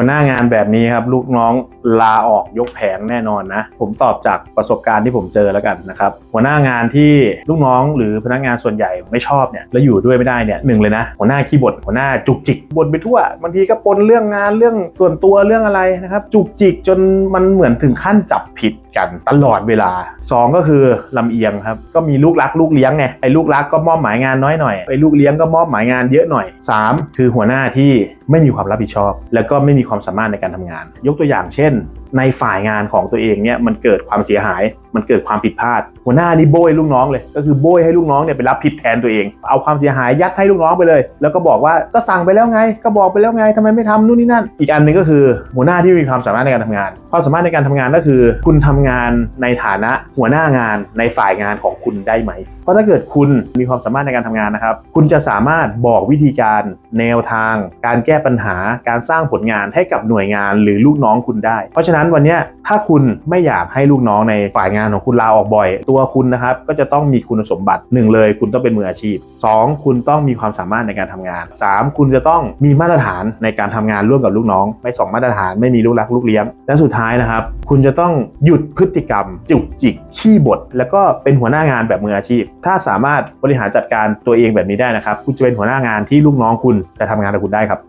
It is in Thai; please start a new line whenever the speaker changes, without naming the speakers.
หัวหน้างานแบบนี้ครับ ลูกน้องลาออกยกแผงแน่นอนนะ ผมตอบจากประสบการณ์ที่ผมเจอแล้วกันนะครับ หัวหน้างานที่ลูกน้องหรือพนักงานส่วนใหญ่ไม่ชอบเนี่ยแล้วอยู่ด้วยไม่ได้เนี่ยหนึ่งเลยนะ หัวหน้าขี้บ่นหัวหน้าจุกจิกบ่นไปทั่วบางทีก็ปนเรื่องงานเรื่องส่วนตัวเรื่องอะไรนะครับ จุกจิกจนมันเหมือนถึงขั้นจับผิดกันตลอดเวลาสองก็คือลำเอียงครับก็มีลูกรักลูกเลี้ยงไงไอ้ลูกรักก็มอบหมายงานน้อยหน่อยไอ้ลูกเลี้ยงก็มอบหมายงานเยอะหน่อยสามคือหัวหน้าที่ไม่มีความรับผิดชอบ แล้วก็ไม่มีความสามารถในการทำงาน ยกตัวอย่างเช่น ในฝ่ายงานของตัวเองเนี่ยมันเกิดความเสียหาย มันเกิดความผิดพลาด หัวหน้านี่โบยลูกน้องเลย ก็คือโบยให้ลูกน้องเนี่ยไปรับผิดแทนตัวเอง เอาความเสียหายยัดให้ลูกน้องไปเลย แล้วก็บอกว่าก็สั่งไปแล้วไง ก็บอกไปแล้วไงทำไมไม่ทำนู่นนี่นั่น อีกอันหนึ่งก็คือ หัวหน้าที่มีความสามารถในการทำงาน ความสามารถในการทำงานก็คือ คุณทำงานในฐานะหัวหน้างานในฝ่ายงานของคุณได้ไหม เพราะถ้าเกิดคุณมีความสามารถในการทำงานนะครับ คุณจะสามารถบอกวิธีการแนวทาง การแก้ปัญหาการสร้างผลงานให้กับหน่วยงานหรือลูกน้องคุณได้ เพราะฉะนั้นวันนี้ถ้าคุณไม่อยากให้ลูกน้องในฝ่ายงานของคุณลาออกบ่อย ตัวคุณนะครับก็จะต้องมีคุณสมบัติหนึ่งเลย คุณต้องเป็นมืออาชีพสองคุณต้องมีความสามารถในการทำงานสามคุณจะต้องมีมาตรฐานในการทำงานร่วมกับลูกน้อง ไม่สองมาตรฐานไม่มีลูกรักลูกเลี้ยง และสุดท้ายนะครับ คุณจะต้องหยุดพฤติกรรม จุกจิกขี้บทแล้วก็เป็นหัวหน้างานแบบมืออาชีพ ถ้าสามารถบริหารจัดการตัวเองแบบนี้ได้นะครับ คุณจะเป็นหัวหน้างานที่ลูกน้องคุณแต่ทำงานกับคุณได้ครับ